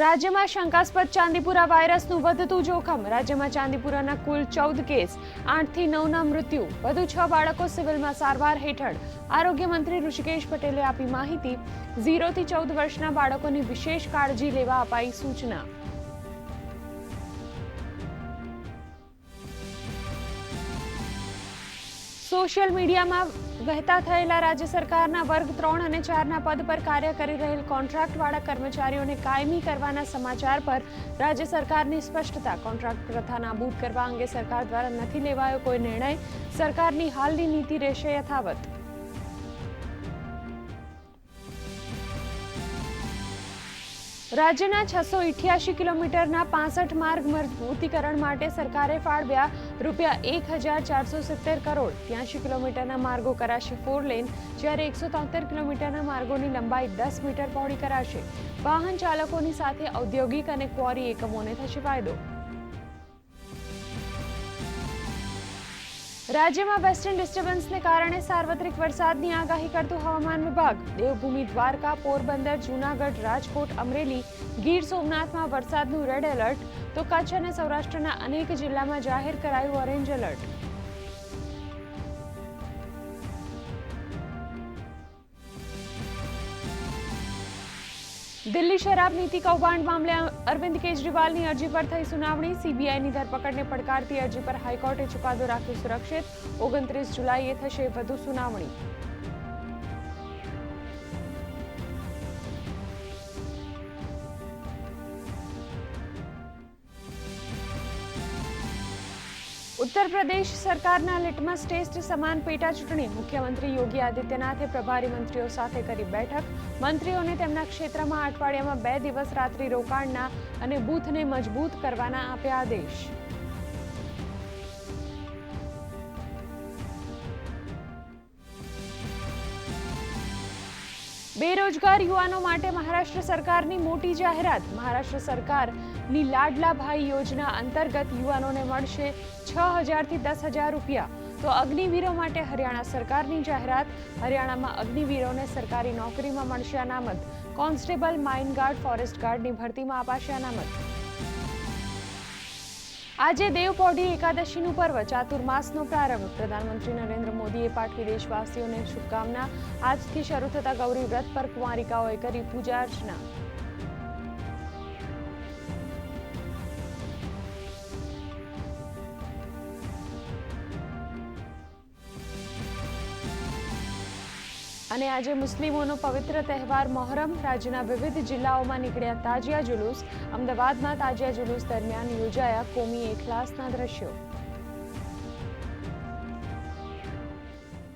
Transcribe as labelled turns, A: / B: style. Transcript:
A: રાજ્યમાં શંકાસ્પદ ચાંદીપુરા વાયરસનું વધતું જોખમ. રાજ્યમાં ચાંદીપુરાના કુલ ચૌદ કેસ, આઠથી નવના મૃત્યુ. વધુ છ બાળકો સિવિલમાં સારવાર હેઠળ. આરોગ્ય મંત્રી ઋષિકેશ પટેલે આપી માહિતી. ઝીરોથી ચૌદ વર્ષના બાળકોની વિશેષ કાળજી લેવા અપાઈ સૂચના. સોશિયલ મીડિયામાં વહેતા થયેલા રાજ્ય સરકારના વર્ગ ત્રણ અને ચારના પદ પર કાર્ય કરી રહેલ કોન્ટ્રાક્ટવાળા કર્મચારીઓને કાયમી કરવાના સમાચાર પર રાજ્ય સરકારની સ્પષ્ટતા. કોન્ટ્રાક્ટ પ્રથા નાબૂદ કરવા અંગે સરકાર દ્વારા નથી લેવાયો કોઈ નિર્ણય. સરકારની હાલની નીતિ રહેશે યથાવત. રાજ્યના છસો ઇઠ્યાસી કિલોમીટરના પાસઠ માર્ગ મજબૂતીકરણ માટે સરકારે ફાળવ્યા રૂપિયા એક હજાર ચારસો સિત્તેર કરોડ. ત્યાંશી કિલોમીટરના માર્ગો કરાશે ફોર લેન, જ્યારે એકસો તોતેર કિલોમીટરના માર્ગોની લંબાઈ દસ મીટર પહોળી કરાશે. વાહન ચાલકોની સાથે ઔદ્યોગિક અને ક્વોરી એકમોને થશે ફાયદો. રાજ્યમાં વેસ્ટર્ન ડિસ્ટર્બન્સને કારણે સાર્વત્રિક વરસાદની આગાહી કરતું હવામાન વિભાગ, દેવભૂમિ દ્વારકા, પોરબંદર, જૂનાગઢ, રાજકોટ, અમરેલી, ગીર સોમનાથમાં વરસાદનું રેડ એલર્ટ તો કચ્છ અને સૌરાષ્ટ્રના અનેક જિલ્લામાં જાહેર કરાયું ઓરેન્જ એલર્ટ દિલ્હી શરાબ નીતિ કૌભાંડ મામલે અરવિંદ કેજરીવાલની અરજી પર થઈ સુનાવણી. સીબીઆઈની ધરપકડને પડકારતી અરજી પર હાઈકોર્ટે ચુકાદો રાખ્યો સુરક્ષિત. ઓગણત્રીસ જુલાઈએ થશે વધુ સુનાવણી. ઉત્તર પ્રદેશ સરકારના લિટમસ ટેસ્ટ સમાન પેટા ચૂંટણી. મુખ્યમંત્રી યોગી આદિત્યનાથે પ્રભારી મંત્રીઓ સાથે કરી બેઠક. મંત્રીઓને તેમના ક્ષેત્રમાં અઠવાડિયામાં બે દિવસ રાત્રિ રોકાણના અને બૂથને મજબૂત કરવાના આપ્યા આદેશ. બેરોજગાર યુવાનો માટે મહારાષ્ટ્ર સરકારની મોટી જાહેરાત. મહારાષ્ટ્ર સરકારની લાડલા ભાઈ યોજના અંતર્ગત યુવાનોને મળશે છ હજારથી દસ હજાર રૂપિયા. તો અગ્નિવીરો માટે હરિયાણા સરકારની જાહેરાત. હરિયાણામાં અગ્નિવીરોને સરકારી નોકરીમાં મળશે અનામત. કોન્સ્ટેબલ, માઇન ગાર્ડ, ફોરેસ્ટ ગાર્ડની ભરતીમાં અપાશે અનામત. આજે દેવપોઢી એકાદશીનું પર્વ ચાતુર્માસનો પ્રારંભ. પ્રધાનમંત્રી નરેન્દ્ર મોદીએ પાઠવી દેશવાસીઓને શુભકામના. આજથી શરૂ થતા ગૌરી વ્રત પર કુંવારિકાઓએ કરી પૂજા અર્ચના. અને આજે મુસ્લિમોનો પવિત્ર તહેવાર મોહરમ રાજ્યના વિવિધ જિલ્લાઓમાં નીકળ્યા તાજિયા જુલુસ, અમદાવાદમાં તાજિયા જુલુસ દરમિયાન યોજાયા કોમી એખલાસના દ્રશ્યો.